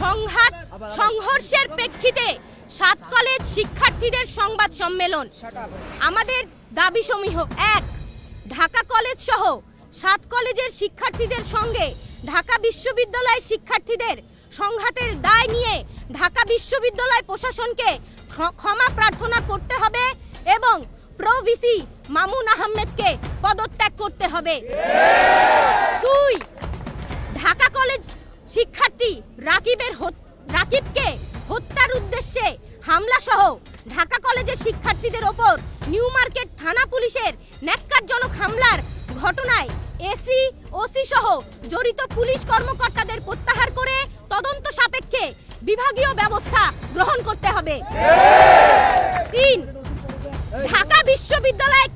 সংঘাত সংঘর্ষের প্রেক্ষিতে সাত কলেজ শিক্ষার্থীদের সংবাদ সম্মেলন। আমাদের দাবি সমূহ এক, ঢাকা কলেজ সহ সাত কলেজের শিক্ষার্থীদের সঙ্গে ঢাকা বিশ্ববিদ্যালয় শিক্ষার্থীদের সংঘাতের দায় নিয়ে ঢাকা বিশ্ববিদ্যালয় প্রশাসনকে ক্ষমা প্রার্থনা করতে হবে এবং প্রো ভিসি মামুন আহমেদকে পদত্যাগ করতে হবে। রাকিবের রাকিবকে হত্যার উদ্দেশ্যে হামলা সহ ঢাকা কলেজের শিক্ষার্থীদের ওপর নিউ মার্কেট থানা পুলিশের ন্যাক্কারজনক হামলার ঘটনায় এসি, ওসি সহ জড়িত পুলিশ কর্মকর্তাদের প্রত্যাহার করে তদন্ত সাপেক্ষে বিভাগীয় ব্যবস্থা গ্রহণ করতে হবে। তিন, ঢাকা বিশ্ববিদ্যালয়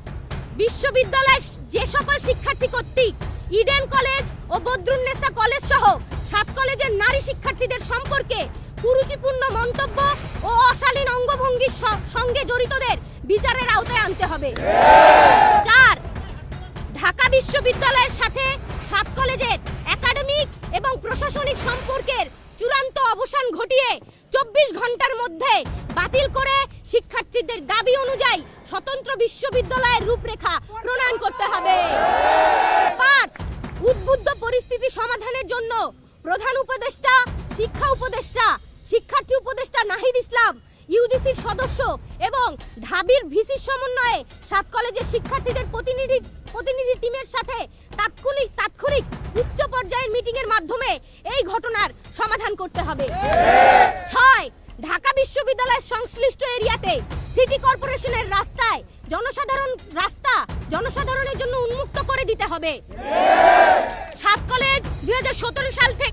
বিশ্ববিদ্যালয়ের যে সকল শিক্ষার্থী কর্তৃক ইডেন কলেজ ও বদরুন্নেসা কলেজ সহ সাত কলেজের নারী শিক্ষার্থীদের সম্পর্কে কুরুচিপূর্ণ মন্তব্য ও অশালীন অঙ্গভঙ্গির সঙ্গে জড়িতদের বিচারের আওতায় আনতে হবে। চার, ঢাকা বিশ্ববিদ্যালয়ের সাথে সাত কলেজের একাডেমিক এবং প্রশাসনিক সম্পর্কের চূড়ান্ত অবসান ঘটিয়ে চব্বিশ ঘণ্টার মধ্যে বাতিল করে শিক্ষার্থীদের দাবি অনুযায়ী স্বতন্ত্র বিশ্ববিদ্যালয়ের রূপরেখা প্রণয়ন করতে হবে। পাঁচ উদ্বুদ্ধ পরিস্থিতি সমাধানের জন্য প্রধান উপদেষ্টা, শিক্ষা উপদেষ্টা, শিক্ষার্থী উপদেষ্টা নাহিদ ইসলাম, ইউজিসির সদস্য এবং ঢাবির ভিসির সমন্বয়ে সাত কলেজের শিক্ষার্থীদের প্রতিনিধি প্রতিনিধি টিমের সাথে তাৎক্ষণিক তাৎক্ষণিক উচ্চ পর্যায়ের মিটিং এর মাধ্যমে এই ঘটনার সমাধান করতে হবে। ছয়, ঢাকা বিশ্ববিদ্যালয়ের সংশ্লিষ্ট এরিয়াতে সিটি কর্পোরেশনের রাস্তায় জনসাধারণ রাস্তা উন্মুক্ত করে দিতে হবে। সাত কলেজ দুই সাল থেকে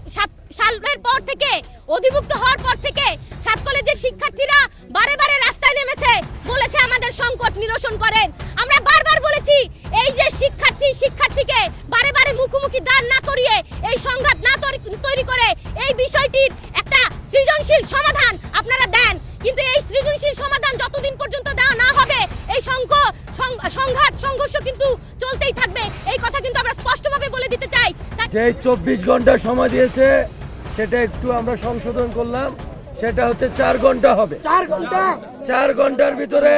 সালের পর থেকে, অধিভুক্ত হওয়ার পর থেকে সাত কলেজের শিক্ষার্থীরা বারে বারে রাস্তায় নেমেছে বলেছে আমাদের সংকট নিরসন করেন। আমরা বারবার বলেছি, এই যে শিক্ষার্থী, শিক্ষার্থীকে বারে বারে মুখোমুখি দান না করিয়ে, এই সংঘাত না তৈরি করে এই বিষয়টির একটা সৃজনশীল সমাধান আপনারা দেন। কিন্তু এই সৃজনশীল সমাধান যতদিন পর্যন্ত দেওয়া না হবে, এই সংঘ সংঘাত, সংঘর্ষ কিন্তু চলতেই থাকবে। এই কথা কিন্তু আমরা স্পষ্টভাবে বলে দিতে চাই। যে চব্বিশ ঘণ্টা সময় দিয়েছে সেটা একটু আমরা সংশোধন করলাম। সেটা হচ্ছে চার ঘণ্টা হবে। চার ঘণ্টা? চার ঘণ্টার ভিতরে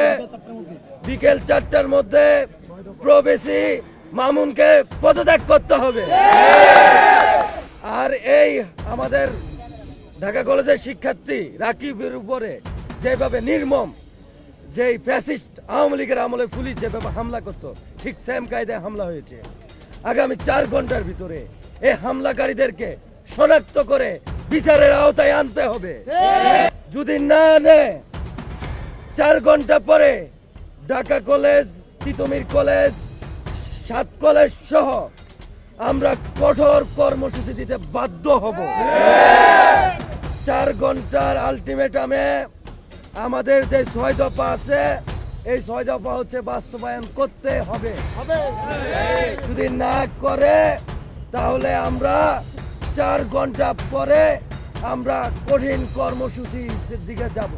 বিকেল চারটার মধ্যে প্রবেশী মামুনকে পদত্যাগ করতে হবে। আর এই আমাদের ঢাকা কলেজের শিক্ষার্থী রাকিবের উপরে যেভাবে নির্মম যেই ফ্যাসিস্ট আওয়ামী লীগের আমলে পুলিশ যেভাবে হামলা করতো, ঠিক সেম কায়দায় হামলা হয়েছে। আগামী চার ঘণ্টার ভিতরে এই হামলাকারীদেরকে শনাক্ত করে বিচারের আওতায় আনতে হবে। যদি না চার ঘণ্টা পরে ঢাকা কলেজ, তিতুমির কলেজ, সাত কলেজ সহ আমরা কঠোর কর্মসূচি দিতে বাধ্য হব। চার ঘণ্টার আলটিমেটামে আমাদের যে ছয় দফা আছে এই ছয় দফা হচ্ছে বাস্তবায়ন করতে হবে। যদি না করে, তাহলে আমরা চার ঘণ্টা পরে আমরা কঠিন কর্মসূচির দিকে যাব।